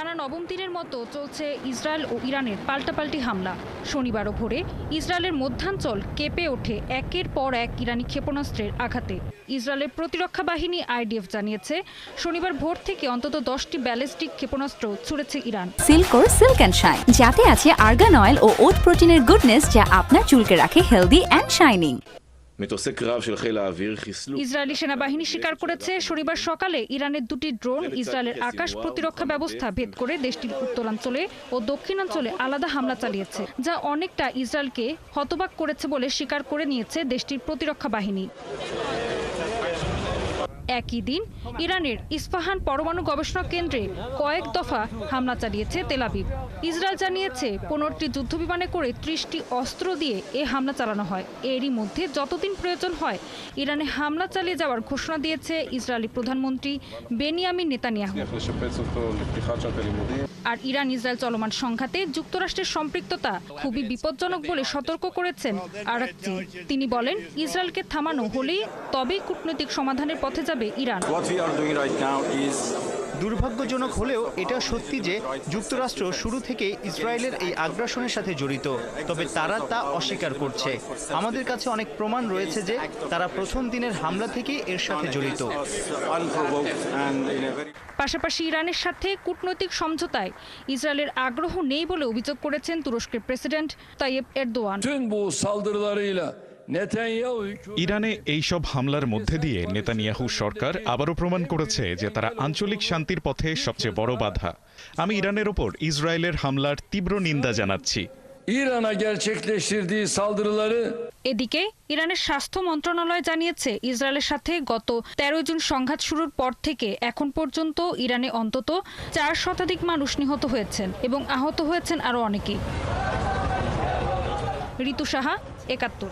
টানা নবম দিনের মতো চলছে ইসরায়েল ও ইরানের পাল্টাপাল্টি হামলা। শনিবারও ভোরে ইসরায়েলের মধ্যাঞ্চল কেঁপে ওঠে একের পর এক ইরানি ক্ষেপণাস্ত্রের আঘাতে। ইসরায়েলের প্রতিরক্ষা বাহিনী আইডিএফ জানিয়েছে, শনিবার ভোর থেকে অন্তত দশটি ব্যালিস্টিক ক্ষেপণাস্ত্র ছুড়েছে ইরান। সিল্কোর সিল্ক অ্যান্ড শাইন, যাতে আছে আর্গান অয়েল ও ওট প্রোটিনের গুডনেস যা আপনার চুলকে রাখে হেলদি অ্যান্ড শাইনিং। מטוסי קרב של חיל האוויר חיסלו ইসরায়েলি সেনাবাহিনী স্বীকার করেছে শনিবার সকালে ইরানের দুটি ড্রোন ইসরায়েলের আকাশ প্রতিরক্ষা ব্যবস্থা ভেদ করে দেশটির উত্তরাঞ্চলে ও দক্ষিণাঞ্চলে আলাদা হামলা চালিয়েছে যা অনেকটা ইসরায়েলকে হতবাক করেছে বলে স্বীকার করে নিয়েছে দেশটির প্রতিরক্ষা বাহিনী একই দিন ইরানের ইস্পাহান পরমাণু গবেষণা কেন্দ্রে কয়েক দফা হামলা চালিয়েছে তেলাবিব ইসরায়েল জানিয়েছে, পনেরোটি যুদ্ধবিমানে করে ত্রিশটি অস্ত্র দিয়ে এ হামলা চালানো হয়। এরই মধ্যে যতদিন প্রয়োজন হয়, ইরানে হামলা চালিয়ে যাওয়ার ঘোষণা দিয়েছে ইসরায়েলি প্রধানমন্ত্রী বেনিয়ামিন নেতানিয়াহ। আর ইরান ইসরায়েল চলমান সংঘাতে যুক্তরাষ্ট্রের সম্পৃক্ততা খুবই বিপজ্জনক বলে সতর্ক করেছেন আরাকচি। তিনি বলেন, ইসরায়েলকে থামানো হলেই তবেই কূটনৈতিক সমাধানের পথে যাবে। ইরান। Now is দুর্ভাগ্যজনক হলেও এটা সত্যি যে যুক্তরাষ্ট্র শুরু থেকে ইসরায়েলের এই আগ্রাসনের সাথে জড়িত তবে তারা তা অস্বীকার করছে। আমাদের কাছে অনেক প্রমাণ রয়েছে যে তারা প্রথম দিনের হামলা থেকে এর সাথে জড়িত। পাশাপাশি ইরানের সাথে কূটনৈতিক সমঝোতায় ইসরায়েলের আগ্রহ নেই বলে অভিযোগ করেছেন তুরস্কের প্রেসিডেন্ট তাইয়েব এরদোয়ান। ইরানে এই সব হামলার মধ্যে দিয়ে নেতানিয়াহু সরকার আবারও প্রমাণ করেছে যে তারা আঞ্চলিক শান্তির পথে সবচেয়ে বড় বাধা। আমি ইরানের ওপর ইসরায়েলের হামলার তীব্র নিন্দা জানাচ্ছি। İran'a gerçekleştirdiği saldırıları এদিকে ইরানের স্বাস্থ্য মন্ত্রণালয় জানিয়েছে ইসরায়েলের সাথে গত তেরো জুন সংঘাত শুরুর পর থেকে এখন পর্যন্ত ইরানে অন্তত চার শতাধিক মানুষ নিহত হয়েছেন এবং আহত হয়েছেন আরও অনেকেই। ঋতু সাহা একাত্তর।